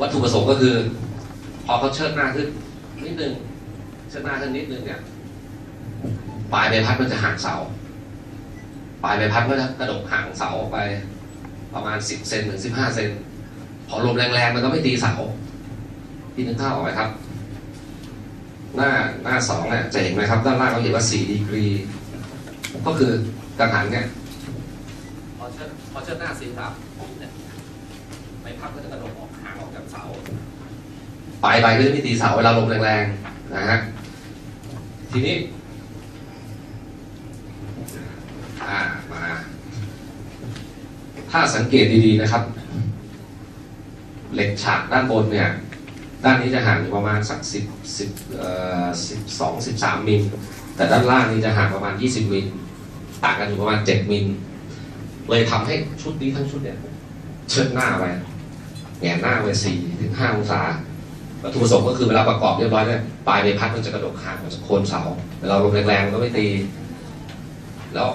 วัตถุประสงค์ก็คือ พอเขาเชิดหน้าขึ้น นิดนึงเชิดหน้าขึ้นนิดนึงเนี่ยปลายใบพัดมันจะห่างเสา ปลายใบพัดมันจะกระดกห่างเสาออกไป ประมาณสิบเซนถึงสิบห้าเซนพอลมแรงๆมันก็ไม่ตีเสาที่นึกภาพออกไหมครับ หน้าหน้าสองเนี่ยจะเห็นไหมครับ ด้านล่างเราเห็นว่าสี่ดีกรี ก็คือกังหันเนี่ยพอเชิดพอเชิดหน้าสีครับเนี่ยใบพัดก็จะกระโดดออกออก ลายใบก็จะไม่ตีเสาเวลาลมแรงๆนะฮะทีนี้มาถ้าสังเกตดีๆนะครับ เหล็กฉากด้านบนเนี่ยด้านนี้จะห่างอยู่ประมาณสักสิบสิบเอ่อสิบสองสิบสามมิลแต่ด้านล่างนี่จะห่างประมาณยี่สิบมิลต่างกันอยู่ประมาณเจ็ดมิลเลยทำให้ชุดนี้ทั้งชุดเนี่ยเชิดหน้าไปแหงนหน้าไปสี่ถึงห้าองศา วัตถุประสงค์ก็คือเวลาประกอบเรียบร้อยเนี่ยปลายใบพัดมันจะกระดกห่างออกจากโคนเสาเวลาลมแรงๆมันก็ไม่ตี แล้ว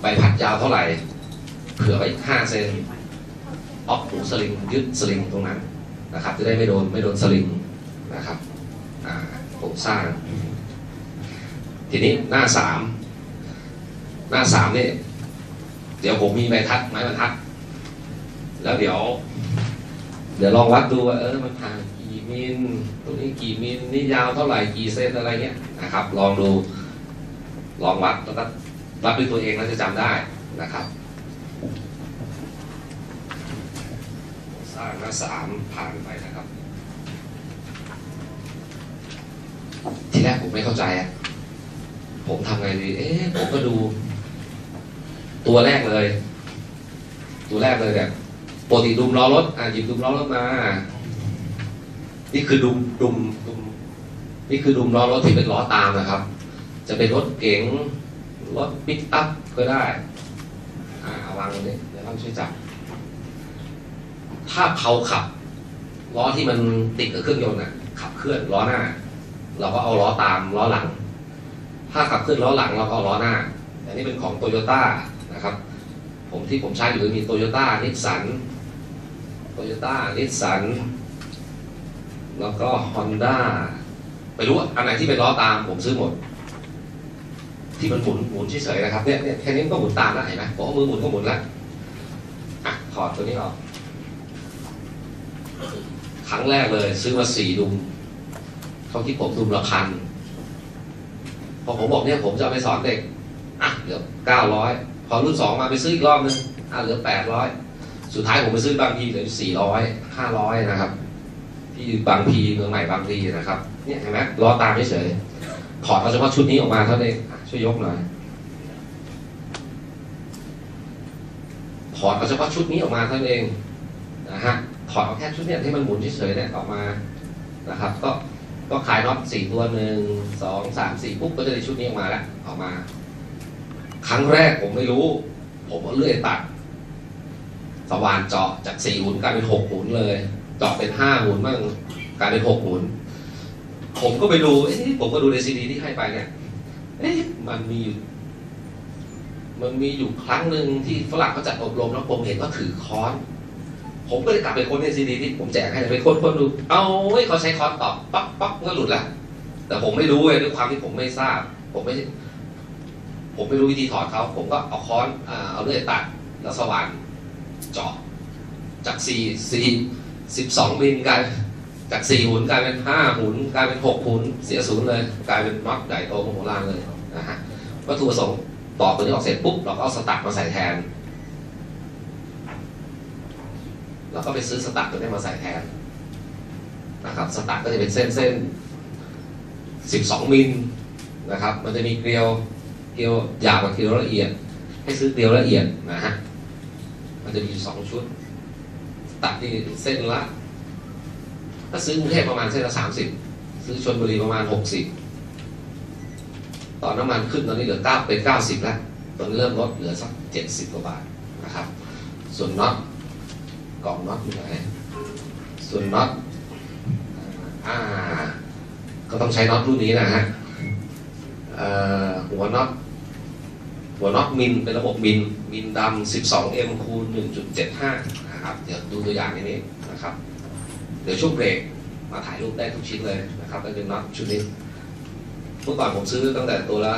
ใบพัดยาวเท่าไหร่เผื่อไว้อีกห้าเซนออกหูสลิงยึดสลิงตรงนั้นนะครับ จะได้ไม่โดนไม่โดนสลิงนะครับโครงสร้าง ทีนี้หน้าสามหน้าสามเนี่ยเดี๋ยวผมมีใบทัดไม้บรรทัด แล้วเดี๋ยว เดี๋ยวลองวัดดูว่าเออมันห่าง มิลตรงนี้กี่มิลนี่ยาวเท่าไหร่กี่เซนอะไรเงี้ยนะครับ ลองดูลองวัดแล้วก็วัดด้วยตัวเองแล้วจะจำได้นะครับสร้างหน้าสามผ่านไปนะครับ ทีแรกผมไม่เข้าใจอะผมทำไงดี เอ๊ะ ผมก็ดู ตัวแรกเลย ตัวแรกเลยเนี่ยปกติดุมล้อรถ อะหยิบดุมล้อรถมา นี่คือดุมดุมดุมนี่คือดุมล้อรถที่เป็นล้อตามนะครับ จะเป็นรถเก๋งรถปิกอัพก็ได้อ่าวางตรงนี้เดี๋ยวต้องช่วยจับ ถ้าเขาขับล้อที่มันติดกับเครื่องยนต์น่ะขับเคลื่อนล้อหน้า เราก็เอาล้อตามล้อหลัง ถ้าขับเคลื่อนล้อหลังเราก็เอาล้อหน้าอันนี้เป็นของโตโยต้านะครับ ผมที่ผมใช้อยู่มีโตโยต้านิสสันโตโยต้านิสสัน แล้วก็ฮอนด้าไม่รู้อันไหนที่เป็นล้อตามผมซื้อหมด ที่มันหมุนหมุนเฉยๆนะครับเนี่ยเนี่ยแค่นี้ก็หมุนตามแล้วเห็นไหมผมเอามือหมุนก็หมุนแล้วอะถอดตัวนี้ออกครั้งแรกเลย ซื้อมาสี่ดุมเขาที่ผมดุมละพันพอผมบอกเนี่ยผมจะไปสอนเด็กอะเหลือเก้าร้อยพอรุ่นสองมาไปซื้ออีกรอบนึงอะเหลือแปดร้อยสุดท้ายผมไปซื้อบางพีเหลือสี่ร้อยห้าร้อยนะครับ ที่บางพีเมืองใหม่บางพีนะครับเนี่ยเห็นไหมล้อตามเฉยถอดเอาเฉพาะชุดนี้ออกมาเท่านั้นเองช่วยยกหน่อยถอดเอาเฉพาะชุดนี้ออกมาเท่านั้นเองนะฮะถอดเอาแค่ชุดเนี้ยที่มันหมุนเฉยๆเนี่ยออกมานะครับ ก็ก็ขายน็อตสี่ตัวหนึ่งสองสามสี่ปุ๊บก็จะได้ชุดนี้ออกมาแล้วออกมา ครั้งแรกผมไม่รู้ ผมเอาเลื่อยตัด สว่านเจาะจากสี่หุ่นกลายเป็นหกหุ่นเลย ตอบเป็นห้าหมุนบ้างกลายเป็นหกหมุน ผมก็ไปดูเอ๊ะผมก็ดูในซีดีที่ให้ไปเนี่ยเอ๊ะมันมีมันมีอยู่ครั้งหนึ่งที่ฝรั่งเขาจัดอบรมแล้วผมเห็นว่าถือคอน ผมก็เลยกลับไปค้นในซีดีที่ผมแจกให้ไปค้นๆดู เอาเขาใช้คอนตอบปั๊บปั๊บก็หลุดละแต่ผมไม่รู้เลยด้วยความที่ผมไม่ทราบ ผมไม่ผมไม่รู้วิธีถอดเขาผมก็เอาค้อนเอาเลื่อยตัดแล้วสว่านเจาะจากซีซี 12 บินกลายจาก4หุนกลายเป็น5หุนกลายเป็น6หุนเสียศูนย์เลย กลายเป็นน็อตใหญ่โตของโล่านเลยนะฮะวัตถุประสงค์ต่อตัวนี้ออกเสร็จปุ๊บเราก็เอาสตั๊กมาใส่แทนเราก็ไปซื้อสตั๊กตัวนี้มาใส่แทนนะครับสตั๊กก็จะเป็นเส้นเส้น12 มิลนะครับมันจะมีเกลียวเกลียวหยาบกับเกลียวละเอียด ให้ซื้อเกลียวละเอียดนะฮะมันจะมีสองชุด ตัดที่เส้นละ ถ้าซื้อกรุงเทพประมาณเส้นละสามสิบซื้อชนบุรีประมาณหกสิบตอนน้ำมันขึ้นตอนนี้เหลือเก้าเป็นเก้าสิบแล้วตอนนี้เริ่มลดเหลือสักเจ็ดสิบกว่าบาทนะครับ ส่วนน็อตกล่องน็อตอยู่ไหนส่วนน็อตอ่าก็ต้องใช้น็อตรุ่นนี้นะฮะหัวน็อตหัวน็อตมินเป็นระบบมินมินดำ 12M คูณ1.75 นะครับเดี๋ยวดูตัวอย่างในนี้นะครับเดี๋ยวช่วงเบรกมาถ่ายรูปได้ทุกชิ้นเลยนะครับนั่นเป็นน็อตชุดนี้เมื่อก่อนผมซื้อตั้งแต่ตัวละ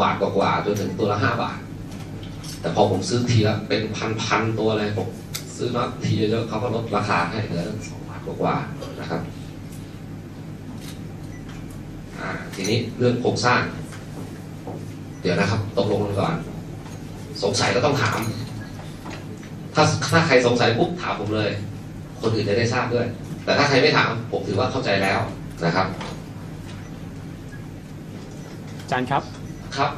บาทกว่าๆจนถึงตัวละห้าบาท แต่พอผมซื้อทีละเป็นพันๆตัวเลยผมซื้อน็อตทีเยอะๆเขาก็ลดราคาให้เหลือสองบาทกว่าๆนะครับทีนี้เรื่องโครงสร้าง เดี๋ยวนะครับตกลงกันก่อน สงสัยก็ต้องถาม ถ้าถ้าใครสงสัยปุ๊บถามผมเลย คนอื่นจะได้ทราบด้วย แต่ถ้าใครไม่ถามผมถือว่าเข้าใจแล้วนะครับอาจารย์ครับครับ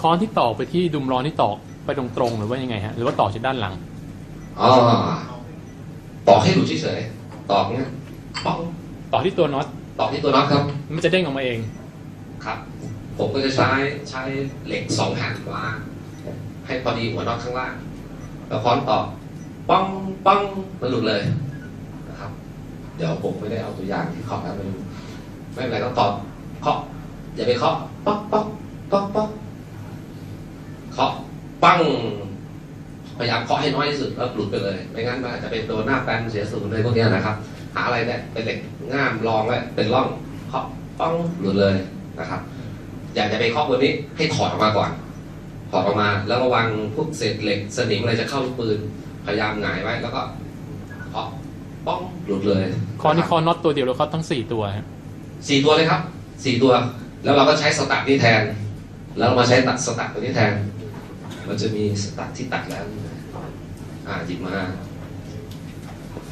ค้อนที่ตอกไปที่ดุมร้อนที่ตอกไปตรงๆหรือว่ายังไงฮะหรือว่าตอกจากด้านหลังอ๋อตอกให้ดูเฉยๆตอกเนี่ยป๊อกตอกที่ตัวน็อตตอกที่ตัวน็อตครับ มันจะเด้งออกมาเองครับ ผมก็จะใช้ใช้เหล็กสองแผ่นวางให้พอดีหัวน็อตข้างล่าง แล้วค้อนตอกป้งป้งมันหลุดเลยนะครับ เดี๋ยวผมไม่ได้เอาตัวอย่างที่เคาะไม่รู้ไม่เป็นไรต้องตอกเคาะอย่าไปเคาะป๊อกป๊อกป๊อกป๊อกเคาะปั้งพยายามเคาะให้น้อยที่สุดแล้วหลุดไปเลยไม่งั้นมันอาจจะเป็นตัวหน้าแป้นเสียศูนย์เลยพวกนี้นะครับ หาอะไรเนี่ยเป็นเหล็กง่ามรองไว้เป็นร่องเคาะป้องหลุดเลยนะครับ อยากจะไปเคาะตัวนี้ให้ถอดออกมาก่อน ถอดออกมา แล้วระวังพวกเศษเหล็กสนิมอะไรจะเข้าลูกปืนพยายามหงายไว้แล้วก็เคาะป้องหลุดเลยค้อนนี่ค้อนน็อตตัวเดียวแล้วเขาทั้งสี่ตัวฮะสี่ตัวเลยครับสี่ตัว แล้วเราก็ใช้สตัดนี่แทน แล้วเรามาใช้ตัดสตัดตัวนี้แทน มันจะมีสตัดที่ตัดแล้วนี่นะอ่าหยิบมานะ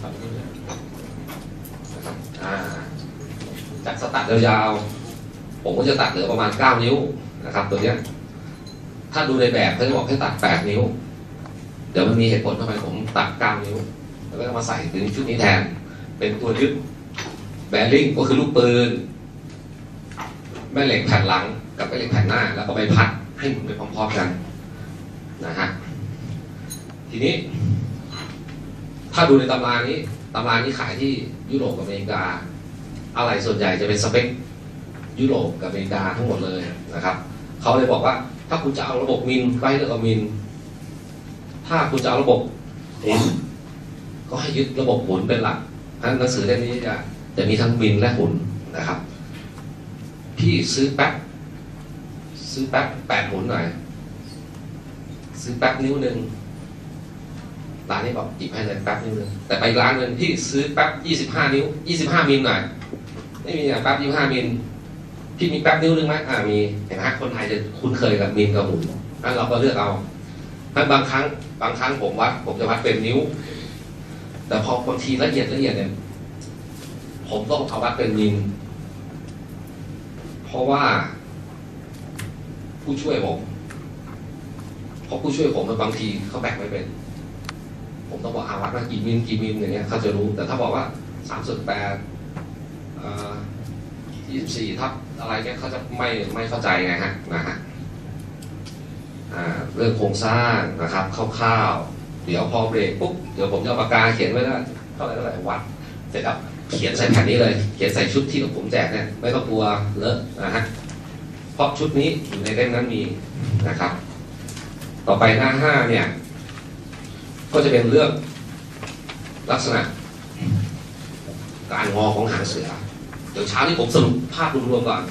ครับอ่าจากสตัดยาวๆผมก็จะตัดเหลือประมาณ 9 นิ้วนะครับตัวเนี้ย ถ้าดูในแบบเขาจะบอกให้ตัด8นิ้ว เดี๋ยวมันมีเหตุผลทำไมผมตัด9นิ้ว แล้วก็มาใส่ในชุดนี้แทน เป็นตัวยึดแบริ่งก็คือลูกปืนแม่เหล็กแผ่นหลังกับแม่เหล็กแผ่นหน้า แล้วก็ใบพัดให้หมุนไปพร้อมๆกันนะฮะทีนี้ ถ้าดูในตำรานี้ตำรานี้ขายที่ยุโรปกับอเมริกา อะไรส่วนใหญ่จะเป็นสเปคยุโรปกับอเมริกาทั้งหมดเลยนะครับเขาเลยบอกว่า ถ้าคุณจะเอาระบบมิลไปเลือกเอามิลถ้าคุณจะเอาระบบหมุนก็ให้ยึดระบบหมุนเป็นหลักทั้นหนังสือเล่มนี้จะจะมีทั้งมิลและหมุนนะครับ พี่ซื้อแป๊บซื้อแป๊บแปดหมุนหน่อย ซื้อแป๊บนิ้วหนึ่งร้านนี้บอกหยิบให้เลยแป๊บนิ้วหนึ่งแต่ไปร้านหนึ่งพี่ซื้อแป๊บยี่สิบห้านิ้วยี่สิบห้ามิลหน่อยไม่มีอะแป๊บยี่สิบห้ามิล พี่มีแป๊บนิ้วหนึ่งไหมอ่ามีเห็นไหมคนไทยจะคุ้นเคยกับมิลกับหมุนนั้นเราก็เลือกเอาถ้าบางครั้ง บางครั้งผมวัด ผมจะวัดเป็นนิ้ว แต่พอบางทีละเอียดละเอียดเนี่ยผมต้องเอาวัดเป็นมิลเพราะว่า ผู้ช่วยผมเพราะผู้ช่วยผมมันบางทีเขาแบ่งไม่เป็น ผมต้องบอกอาวัดว่ากี่มิลกี่มิลอย่างเงี้ยเขาจะรู้ แต่ถ้าบอกว่าสามส่วนแปด ยี่สิบสี่ทับอะไรเงี้ยเขาจะไม่ไม่เข้าใจไงฮะนะฮะเรื่องโครงสร้างนะครับคร่าวๆเดี๋ยวพอเบรกปุ๊บเดี๋ยวผมจะปากกาเขียนไว้แล้วเท่าไหร่เท่าไหร่วัดเสร็จแล้วเขียนใส่แผ่นนี้เลย เขียนใส่ชุดที่ผมแจกเนี่ยไม่ต้องกลัวเลอะนะฮะเพราะชุดนี้อยู่ในเล่มนั้นมีนะครับ ต่อไปหน้าห้าเนี่ย ก็จะเป็นเรื่องลักษณะ การงอของหางเสือ ดี๋ยวเช้านี้ผมสรุปภาพรวมๆก่อน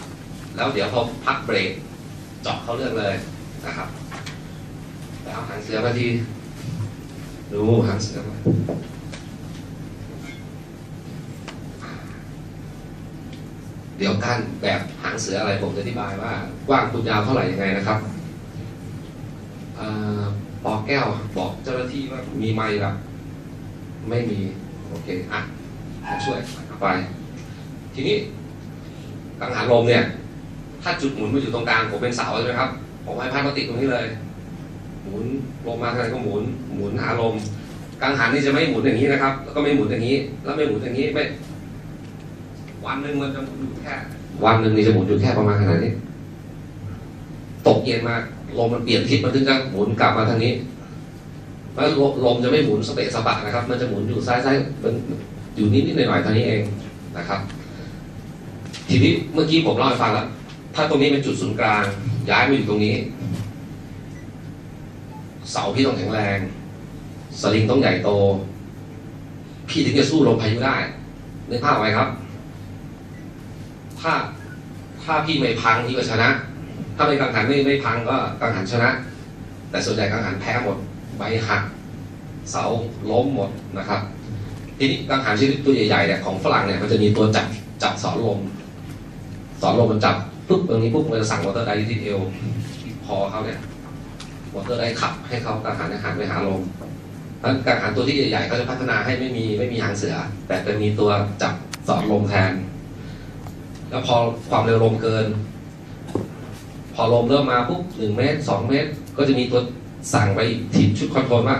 แล้วเดี๋ยวพอพักเบรกเจาะเข้าเรื่องเลยนะครับไปเอาหางเสือมาทีดูหางเสือมาเดี๋ยวการแบบหางเสืออะไรผมจะอธิบายว่า กว้างคุณยาวเท่าไหร่ยังไงนะครับอ่อปอแก้วบอกเจ้าหน้าที่ว่ามีไม้แบบไม่มี โอเค อะช่วยไป ทีนี้กังหันลมเนี่ย ถ้าจุดหมุนมันอยู่ตรงกลางผมเป็นเสาใช่ไหมครับ ผมให้พัดมาติดตรงนี้เลย หมุนลงมาทางไหนก็หมุน หมุนหาลมกังหันนี่จะไม่หมุนอย่างนี้นะครับ แล้วก็ไม่หมุนอย่างนี้ แล้วไม่หมุนอย่างนี้ไม่ วันหนึ่งมันจะหมุนอยู่แค่ วันหนึ่งนี่จะหมุนอยู่แค่ประมาณขนาดนี้ ตกเย็นมาลมมันเปลี่ยนทิศมันถึงจะหมุนกลับมาทางนี้แล้วลมลมจะไม่หมุนสเปะสปะนะครับ มันจะหมุนอยู่ซ้ายๆมันอยู่นิดๆหน่อยๆเท่านี้เองนะครับ ทีนี้เมื่อกี้ผมเล่าให้ฟังแล้วถ้าตรงนี้เป็นจุดศูนย์กลาง ย้ายมาอยู่ตรงนี้ เสาพี่ต้องแข็งแรง สลิงต้องใหญ่โต พี่ถึงจะสู้ลมพายุได้นึกภาพไหมครับ ถ้าถ้าพี่ไม่พังพี่ก็ชนะ ถ้าไม่กังหันไม่ไม่พังก็กังหันชนะ แต่ส่วนใหญ่กังหันแพ้หมดใบหัก เสาล้มหมดนะครับ ทีนี้กังหันชนิดตัวใหญ่ๆเนี่ยของฝรั่งเนี่ยมันจะมีตัวจับจับสอนลม สอนลมมันจับปุ๊บตรงนี้ปุ๊บมันจะสั่งมอเตอร์ไดที่เอวที่คอเขาเนี่ยมอเตอร์ไดขับให้เขากังหันหันไปหาลมเพราะฉะนั้นกังหันตัวที่ใหญ่ๆเขาจะพัฒนาให้ไม่มีไม่มีหางเสือ แต่จะมีตัวจับสอนลมแทน แล้วพอความเร็วลมเกิน พอลมเริ่มมาปุ๊บหนึ่งเมตรสองเมตร ก็จะมีตัวสั่งไปอีกทีมชุดคอนโทรลว่า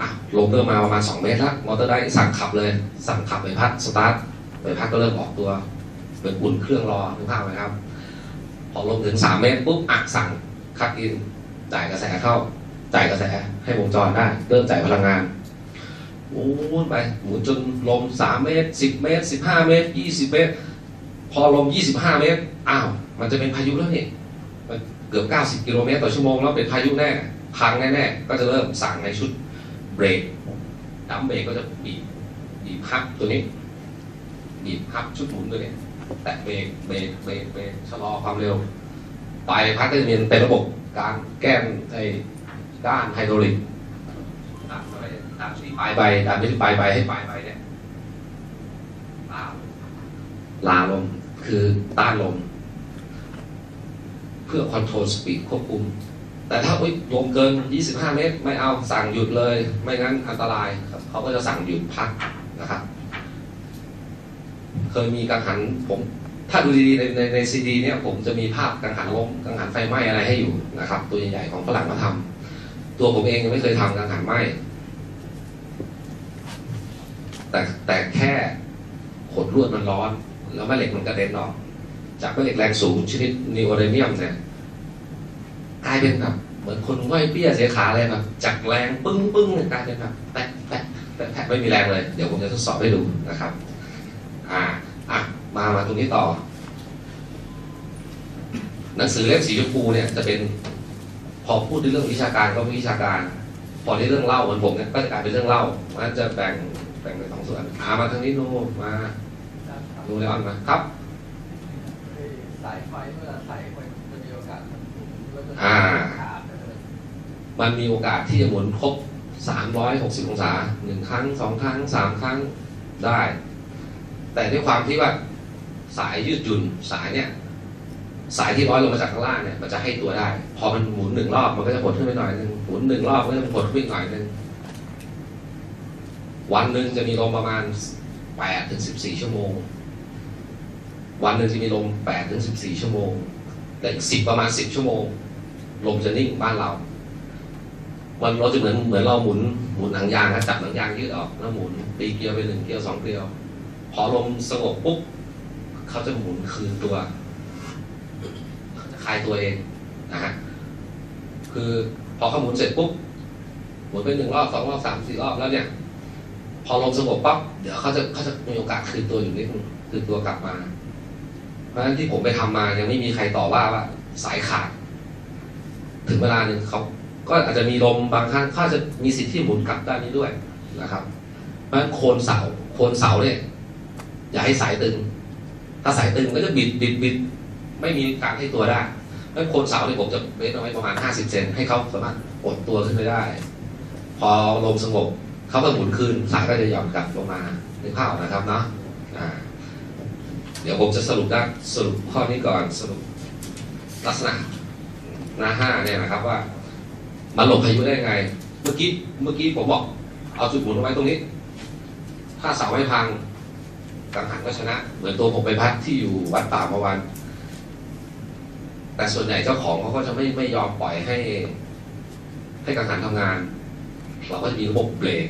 อะลมเริ่มมาประมาณสองเมตรแล้วมอเตอร์ได้สั่งขับเลย สั่งขับใบพัดสตาร์ทใบพัดก็เริ่มออกตัว เป็นอุ่นเครื่องรอนึกภาพไหมครับ พอลงถึงสามเมตรปุ๊บอะสั่งคัดอินจ่ายกระแสเข้า จ่ายกระแสให้วงจรได้ เริ่มจ่ายพลังงานหมุนไปหมุนจนลมสามเมตรสิบเมตรสิบห้าเมตรยี่สิบเมตร พอลม25เมตรอ้าวมันจะเป็นพายุแล้วนี่มันเกือบ90กิโลเมตรต่อชั่วโมงแล้วเป็นพายุแน่พังแน่ๆก็จะเริ่มสั่งในชุดเบรกดัมเบรกก็จะบีบบีบฮับตัวนี้บีบฮับชุดหมุนตัวนี้ แตะเบรกเบรกเบรกเบรกชะลอความเร็ว ไปพัดก็จะมีเป็นระบบการแก้มไอ้ด้านไฮดรอลิกดันเข้าไปดันที่ปลายใบดันที่ปลายใบให้ปลายใบเนี่ยลาลาลมคือต้านลม เพื่อคอนโทรลสปีดควบคุม แต่ถ้าอุ๊ยลมเกิน 25 เมตร ไม่เอาสั่งหยุดเลย ไม่งั้นอันตราย เขาก็จะสั่งหยุดพักนะครับ เคยมีกังหันผม ถ้าดูดีๆในในในซีดีเนี่ยผมจะมีภาพกังหันลมกังหันไฟไหม้อะไรให้อยู่นะครับ ตัวใหญ่ๆของฝรั่งมาทำตัวผมเองยังไม่เคยทำกังหันไหม้แต่แต่แค่ขดลวดมันร้อน แล้วแม่เหล็กมันกระเด็นออก จากแม่เหล็กแรงสูงชนิดนิโอเรเนียมเนี่ยกลายเป็นแบบเหมือนคนห้อยเปี้ยเสียขาเลยแบบจากแรงปึ้งปึ้งกลายเป็นแบบแตะแตะแตะแตะไม่มีแรงเลย เดี๋ยวผมจะทดสอบให้ดูนะครับ อ่าอะมามาตรงนี้ต่อ หนังสือเล่มสีชมพูเนี่ยจะเป็นพอพูดในเรื่องวิชาการก็วิชาการ พอในเรื่องเล่าเหมือนผมเนี่ยก็จะกลายเป็นเรื่องเล่ามันจะแบ่งแบ่งเป็นสองส่วนอ่ามาทางนี้โนมาดูเลออนมาครับสายไฟเวลาใส่ไปจะมีโอกาสมันหมุนแล้วจะอ่าขาดเลยมันมีโอกาสที่จะหมุนครบ 360 องศาหนึ่งครั้งสองครั้งสามครั้งได้ แต่ด้วยความที่ว่าสายยืดหยุ่นสายเนี่ยสายที่ร้อยลงมาจากข้างล่างเนี่ยมันจะให้ตัวได้ พอมันหมุนหนึ่งรอบมันก็จะหดขึ้นไปหน่อยหนึ่งหมุนหนึ่งรอบมันก็จะหดขึ้นไปหน่อยหนึ่งวันหนึ่งจะมีลมประมาณ8ถึง14ชั่วโมง วันหนึ่งจะมีลม8ถึง14ชั่วโมงแต่อีก10ประมาณ10ชั่วโมง ลมจะนิ่งบ้านเรา วันเราจะเหมือนเหมือนเราหมุนหมุนหนังยางนะจับหนังยางยืดออกแล้วหมุนตีเกลียวไปหนึ่งเกลียวสองเกลียว พอลมสงบปุ๊บเขาจะหมุนคืนตัวคลายตัวเองนะฮะคือพอเขาหมุนเสร็จปุ๊บหมุนไปหนึ่งรอบสองรอบสามสี่รอบแล้วเนี่ย พอลมสงบปั๊บเดี๋ยวเขาจะเขาจะมีโอกาสคืนตัวอยู่นิดนึงคืนตัวกลับมา เพราะฉะนั้นที่ผมไปทำมายังไม่มีใครต่อว่าว่าสายขาด ถึงเวลาหนึ่งเขาก็อาจจะมีลมบางครั้งเขาจจะมีสิทธิ์ที่หมุนกลับด้านนี้ด้วยนะครับ เพราะฉะนั้นโคนเสาโคนเสาเนี่ย อย่าให้สายตึง ถ้าสายตึงก็จะบิดบิดบิดไม่มีการให้ตัวได้เพราะฉะนั้นโคนเสาเนี่ยผมจะเว้นเอาไว้ประมาณ 50 เซนให้เขาสามารถอดตัวขึ้นไปได้ พอลมสงบเขาก็หมุนคืนสายก็จะหย่อนกลับลงมาในภาพนะครับเนาะเดี๋ยวผมจะสรุปด้สรุปข้อนี้ก่อนสรุปลักษณะหน้าห้าเนี่ยนะครับว่า มันหลบพายุได้ยังไง เมื่อกี้เมื่อกี้ผมบอกเอาจุดหมุนเอาไว้ตรงนี้ ถ้าเสาไม่พัง กังหันก็ชนะ เหมือนตัวผมไปพัดที่อยู่วัดป่าเมื่อวัน แต่ส่วนใหญ่เจ้าของเขาก็จะไม่ไม่ยอมปล่อยให้ ให้กังหันทำงาน เราก็จะมีระบบเบรก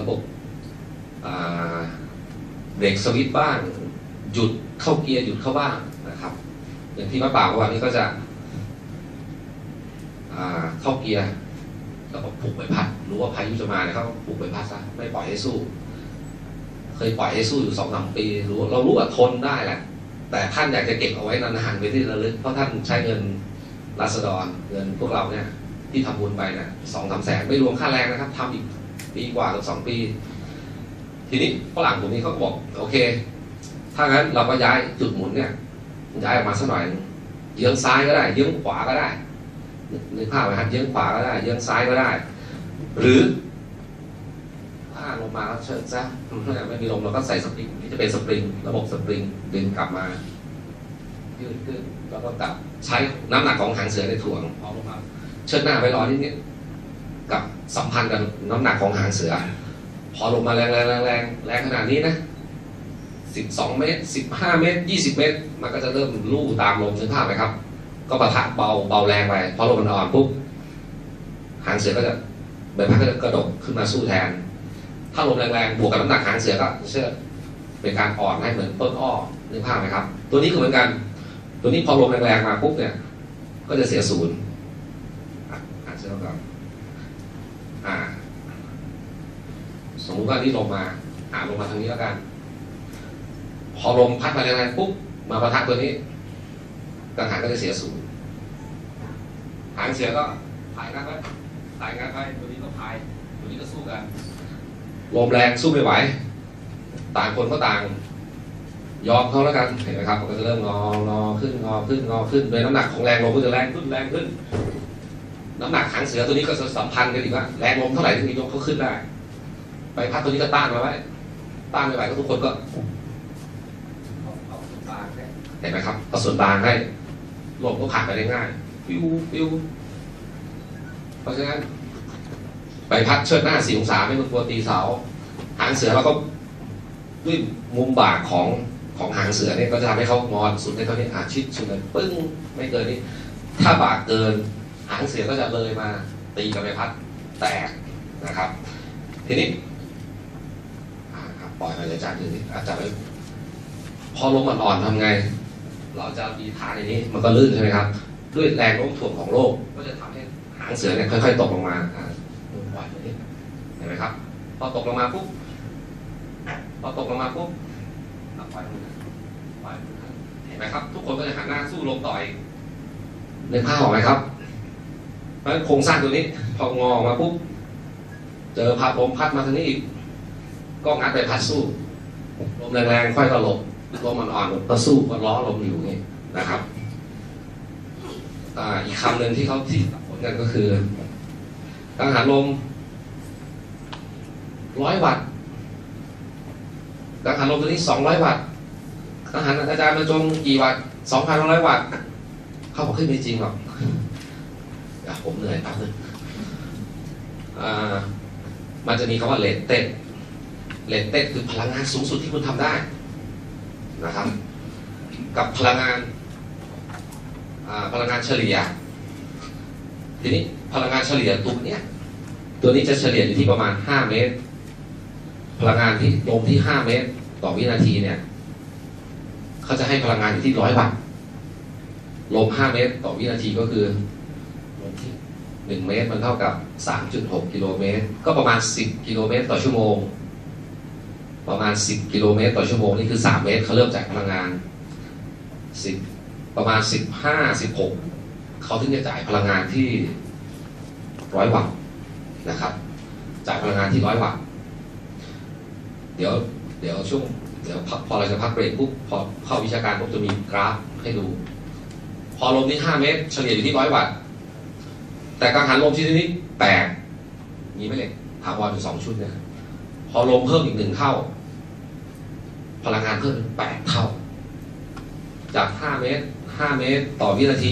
ระบบเบรกสวิตบ้าง หยุดเข้าเกียร์หยุดเข้าบ้างนะครับ อย่างที่วัดป่าเมื่อวานนี้ก็จะเข้าเกียร์แล้วก็ผูกใบพัด รู้ว่าพายุจะมาเนี่ยเขาผูกใบพัดซะไม่ปล่อยให้สู้ เคยปล่อยให้สู้อยู่สองสามปีรู้เรารู้ว่าทนได้แหละ แต่ท่านอยากจะเก็บเอาไว้นานๆเป็นที่ระลึก เพราะท่านใช้เงินราษฎรเงินพวกเราเนี่ยที่ทำบุญไปเนี่ยสองสามแสนไม่รวมค่าแรงนะครับทำอีกปีกว่ากับสองปี ทีนี้ฝรั่งกลุ่มนี้เขาบอก โอเค ถ้างั้นเราก็ย้ายจุดหมุนเนี่ยย้ายออกมาสักหน่อยเยื้องซ้ายก็ได้ เยื้องขวาก็ได้นึกนึกภาพไหมครับเยื้องขวาก็ได้ เยื้องซ้ายก็ได้ หรือ ลงมาแล้วเชิญซะไม่มีลมเราก็ใส่สปริงที่จะเป็นสปริง ระบบสปริงดึงกลับมายืดขึ้นแล้วก็กลับใช้น้ำหนักของหางเสือในถ่วงเอลงมาเชิดหน้าไปรอนิดนิดกับสัมพันธ์กับน้ำหนักของหางเสือ พอลงมาแรงแรงแรงแรงแรงขนาดนี้นะสิบสองเมตรสิบห้าเมตรยี่สิบเมตร มันก็จะเริ่มลู่ตามลมนึกภาพไหมครับ ก็ปะทะเบาเบาแรงไปพอลมมันอ่อนปุ๊บหางเสือก็จะใบพัดก็จะกระดกขึ้นมาสู้แทน ถ้าลมแรงๆบวกกับน้ำหนักหางเสือก็เชื่อเป็นการอ่อนให้เหมือนต้นอ้อนึกภาพไหมครับ ตัวนี้ก็เหมือนกัน ตัวนี้พอลมแรงๆมาปุ๊บเนี่ย ก็จะเสียศูนย์อะหางเสือก่อนอ่าสมมติว่านี่ลมมาอ่าลงมาทางนี้แล้วกัน พอลมพัดมาแรงๆปุ๊บมาประทักตัวนี้กังหันก็จะเสียศูนย์หางเสือก็พายงัดไว้พายงัดไว้ตัวนี้ก็พายตัวนี้ก็สู้กัน ลมแรงสู้ไม่ไหว ต่างคนก็ต่าง ยอมเขาแล้วกันเห็นไหมครับมันก็จะเริ่มงองอขึ้นงอขึ้นงอขึ้นโดยน้ำหนักของแรงลมก็จะแรงขึ้นแรงขึ้น น้ำหนักหางเสือตัวนี้ก็จะสัมพันธ์กันอีกว่าแรงลมเท่าไหร่ถึงจะยกเขาขึ้นได้ใบพัดตัวนี้ก็ต้านมาไว้ต้านไม่ไหวก็ทุกคนก็เห้เห็นไหมครับเอาส่วนบางให้ลมก็ผ่านไปได้ง่ายฟิวฟิวเพราะฉะนั้น ใบพัดเชิดหน้าสี่องศาไม่ต้องกลัวตีเสา หางเสือเราก็ด้วยมุมบากของของหางเสือเนี่ยก็จะทำให้เขางอนสุดได้เท่านี้อาชิดสุดเลยปึ้งไม่เกินนี้ถ้าบากเกิน หางเสือก็จะเลยมาตีกับใบพัดแตกนะครับ ทีนี้อ่าครับปล่อยมาเลยอาจารย์ดูสิอาจารย์พอลมมันอ่อนทำไง เราจะมีทางในนี้มันก็ลื่นใช่ไหมครับ ด้วยแรงโน้มถ่วงของโลก ก็จะทำให้หางเสือเนี่ยค่อยๆตกลงมาอ่าปล่อยเลยเห็ นไหมครับ พอตกลงมาปุ๊บ พอตกลงมาปุ๊บอะปล่อยมือปล่อยมือเห็นไหมครับ ทุกคนก็จะหันหน้าสู้ลมต่อยในภาพออกไหมครับ เพราะฉะนั้นโครงสร้างตัวนี้ พองอออกมาปุ๊บ เจอพัดลมพัดมาทางนี้อีก ก็งัดไปพัดสู้ ลมแรงๆ ค่อยก็หลบลมอ่อนๆก็สู้ก็ล้อลมอยู่อย่างนี้นะครับอ่าอีกคำหนึ่งที่เขาที่ตัดผลกันก็คือกังหันลม ร้อยวัตต์กังหันลมตัวนี้สองร้อยวัตต์กังหันอาจารย์บรรจงกี่วัตต์สองพันร้อยวัตต์เขาบอกขึ้นไม่จริงหรอกอะผมเหนื่อยแป๊บนึงอ่ามันจะมีคำว่าเลทเต็ดเลนเต็ดคือพลังงานสูงสุดที่คุณทำได้นะครับ กับพลังงานอ่าพลังงานเฉลี่ย ทีนี้พลังงานเฉลี่ยตัวเนี้ยตัวนี้จะเฉลี่ยอยู่ที่ประมาณ 5 เมตร พลังงานที่ลมที่5เมตรต่อวินาทีเนี่ยเขาจะให้พลังงานอยู่ที่ร้อยวัตต์ลม5เมตรต่อวินาทีก็คือลมที่1เมตรมันเท่ากับ 3.6 กิโลเมตร ก็ประมาณ 10 กิโลเมตรต่อชั่วโมง ประมาณ 10 กิโลเมตรต่อชั่วโมงนี่คือ 3 เมตรเขาเริ่มจากพลังงาน 10 ประมาณ 15 16 เขาถึงจะจ่ายพลังงานที่ร้อยวัตต์นะครับ จ่ายพลังงานที่ร้อยวัตต์ เดี๋ยวเดี๋ยวช่วงเดี๋ยวพอพอเราจะพักเบรกปุ๊บพอเข้าวิชาการปุ๊บจะมีกราฟให้ดู พอลมที่5เมตร เฉลี่ยอยู่ที่ร้อยวัตต์แต่กังหันลมชนิดนี้แปลกมีไหมเลยถาวรอยู่สองชุดเนี่ยพอลมเพิ่มอีกหนึ่งเท่า พลังงานเพิ่มเป็นแปดเท่า จากห้าเมตรห้าเมตร ต่อวินาที